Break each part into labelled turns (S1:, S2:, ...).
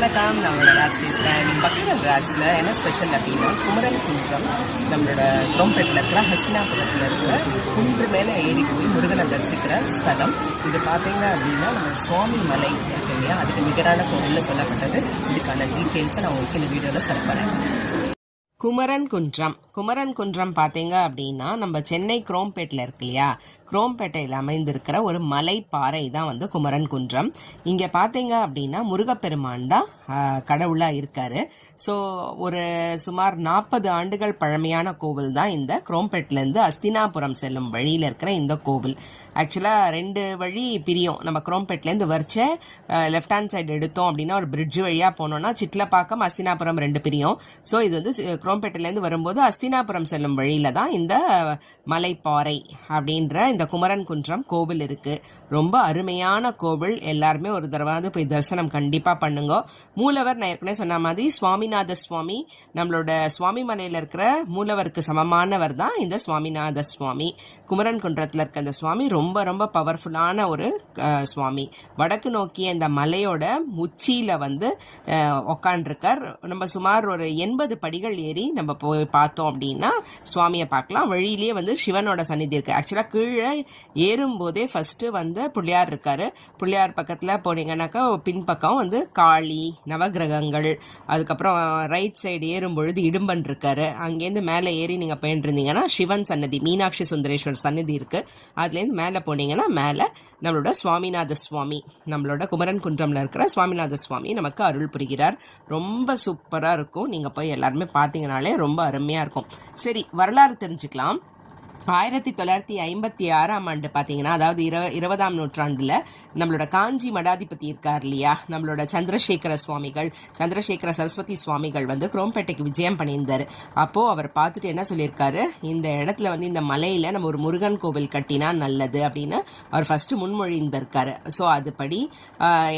S1: வணக்கம். நம்மளோட ராஜ் பேசுகிறேன் பக்கங்கள் ராஜில் என்ன ஸ்பெஷல் அப்படின்னா குமரன் குன்றம் நம்மளோட குரோம்பேட்டில் இருக்கிற ஹஸ்தினாபுரத்தில் இருக்கிற குன்று மேலே ஏறி போய் முருகனை தரிசிக்கிற ஸ்தலம். இது பார்த்தீங்க அப்படின்னா நம்ம சுவாமி மலை இருக்கு இல்லையா? அதுக்கு நிகரான பொருளில் சொல்லப்பட்டது. இதுக்கான டீட்டெயில்ஸை நான் உங்களுக்கு இந்த வீடியோவில் சொல்லப்படுறேன் குமரன் குன்றம். குமரன் குன்றம் பார்த்தீங்க அப்படின்னா நம்ம சென்னை குரோம்பேட்டில் இருக்கு இல்லையா? குரோம்பேட்டையில் அமைந்திருக்கிற ஒரு மலைப்பாறை தான் வந்து குமரன் குன்றம். இங்கே பார்த்தீங்க அப்படின்னா முருகப்பெருமான் தான் கடவுளாக இருக்கார். ஸோ ஒரு சுமார் நாற்பது ஆண்டுகள் பழமையான கோவில் தான் இந்த குரோம்பேட்டிலேருந்து அஸ்தினாபுரம் செல்லும் வழியில் இருக்கிற இந்த கோவில். ஆக்சுவலாக ரெண்டு வழி பிரியும். நம்ம குரோம்பேட்லேருந்து வரிச்ச லெஃப்ட் ஹேண்ட் சைடு எடுத்தோம் அப்படின்னா ஒரு பிரிட்ஜ் வழியாக போனோம்னா சிட்லப்பாக்கம் அஸ்தினாபுரம் ரெண்டு பிரியும். ஸோ இது வந்து குரோம்பேட்டிலேருந்து குரோம்பேட்டையிலேருந்து வரும்போது அஸ்தினாபுரம் செல்லும் வழியில தான் இந்த மலைப்பாறை அப்படின்ற இந்த குமரன் குன்றம் கோவில் இருக்குது ரொம்ப அருமையான கோவில். எல்லாருமே ஒரு தடவை போய் தரிசனம் கண்டிப்பாக பண்ணுங்க. மூலவர் நான் ஏற்கனவே சொன்ன மாதிரி சுவாமிநாத சுவாமி. நம்மளோட சுவாமி மலையில் இருக்கிற மூலவருக்கு சமமானவர் தான் இந்த சுவாமிநாத சுவாமி. குமரன் குன்றத்தில் இருக்க அந்த சுவாமி ரொம்ப ரொம்ப பவர்ஃபுல்லான ஒரு சுவாமி. வடக்கு நோக்கிய இந்த மலையோட உச்சியில் வந்து உக்காண்டிருக்கார். நம்ம சுமார் ஒரு எண்பது படிகள் ஏறி நம்ம போய் பார்த்தோம் அப்படின்னா சுவாமியை பார்க்கலாம். வழியிலேயே வந்து சிவனோட சந்நிதி இருக்குது ஆக்சுவலாக கீழே ஏறும்போதே ஃபஸ்ட்டு வந்து பிள்ளையார் இருக்கார். பிள்ளையார் பக்கத்தில் போனீங்கன்னாக்கா பின்பக்கம் வந்து காளி நவகிரகங்கள் அதுக்கப்புறம் ரைட் சைடு ஏறும் பொழுது இடும்பன் இருக்காரு. அங்கேருந்து மேலே ஏறி நீங்கள் போயிட்டுருந்தீங்கன்னா சிவன் சன்னதி மீனாட்சி சுந்தரேஸ்வர் சன்னதி இருக்குது அதுலேருந்து மேலே போனீங்கன்னா மேலே நம்மளோட சுவாமிநாத சுவாமி நம்மளோட குமரன் குன்றமில் இருக்கிற சுவாமிநாத சுவாமி நமக்கு அருள் புரிகிறார். ரொம்ப சூப்பராக இருக்கும். நீங்கள் போய் எல்லாருமே பார்த்தீங்கனாலே ரொம்ப அருமையாக இருக்கும். சரி வரலாறு தெரிஞ்சுக்கலாம். ஆயிரத்தி தொள்ளாயிரத்தி ஐம்பத்தி ஆறாம் ஆண்டு பார்த்தீங்கன்னா அதாவது இரு இருபதாம் நூற்றாண்டில் நம்மளோட காஞ்சி மடாதிபதி இருக்கார் இல்லையா? நம்மளோட சந்திரசேகர சுவாமிகள் சந்திரசேகர சரஸ்வதி சுவாமிகள் வந்து குரோம்பேட்டைக்கு விஜயம் பண்ணியிருந்தார். அப்போது அவர் பார்த்துட்டு என்ன சொல்லியிருக்காரு? இந்த இடத்துல வந்து இந்த மலையில் நம்ம ஒரு முருகன் கோவில் கட்டினா நல்லது அப்படின்னு அவர் ஃபஸ்ட்டு முன்மொழிந்திருக்காரு. ஸோ அதுபடி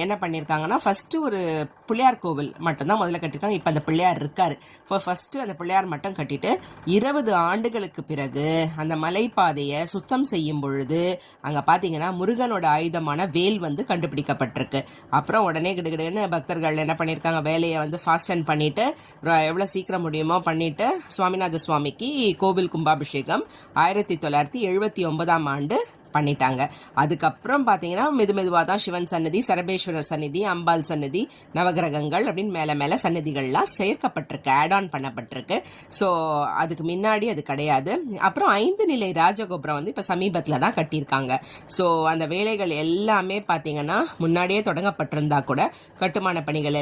S1: என்ன பண்ணியிருக்காங்கன்னா ஃபஸ்ட்டு ஒரு பிள்ளையார் கோவில் மட்டும்தான் முதல்ல கட்டியிருக்காங்க. இப்போ அந்த பிள்ளையார் இருக்கார். இப்போ ஃபஸ்ட்டு அந்த பிள்ளையார் மட்டும் கட்டிட்டு இருபது ஆண்டுகளுக்கு பிறகு அந்த அந்த மலைப்பாதையை சுத்தம் செய்யும் பொழுது அங்கே பார்த்தீங்கன்னா முருகனோட ஆயுதமான வேல் வந்து கண்டுபிடிக்கப்பட்டிருக்கு. அப்புறம் உடனே கிடுகிடுன்னு பக்தர்கள் என்ன பண்ணியிருக்காங்க வேலையை வந்து ஃபாஸ்ட் அண்ட் பண்ணிவிட்டு எவ்வளோ சீக்கிரம் முடியுமோ பண்ணிவிட்டு சுவாமிநாத சுவாமிக்கு கோவில் கும்பாபிஷேகம் ஆயிரத்தி தொள்ளாயிரத்தி எழுபத்தி ஒன்பதாம் ஆண்டு பண்ணிட்டாங்க. அதுக்கப்புறம் பார்த்தீங்கன்னா மெது மெதுவாக தான் சிவன் சன்னதி சரபேஸ்வரர் சன்னதி அம்பாள் சன்னதி நவகிரகங்கள் அப்படின்னு மேலே மேலே சன்னதிகள்லாம் சேர்க்கப்பட்டிருக்கு. ஆட் ஆன் பண்ணப்பட்டிருக்கு. ஸோ அதுக்கு முன்னாடி அது கிடையாது. அப்புறம் ஐந்து நிலை ராஜகோபுரம் வந்து இப்போ சமீபத்தில் தான் கட்டியிருக்காங்க. ஸோ அந்த வேலைகள் எல்லாமே பார்த்தீங்கன்னா முன்னாடியே தொடங்கப்பட்டிருந்தா கூட கட்டுமான பணிகள்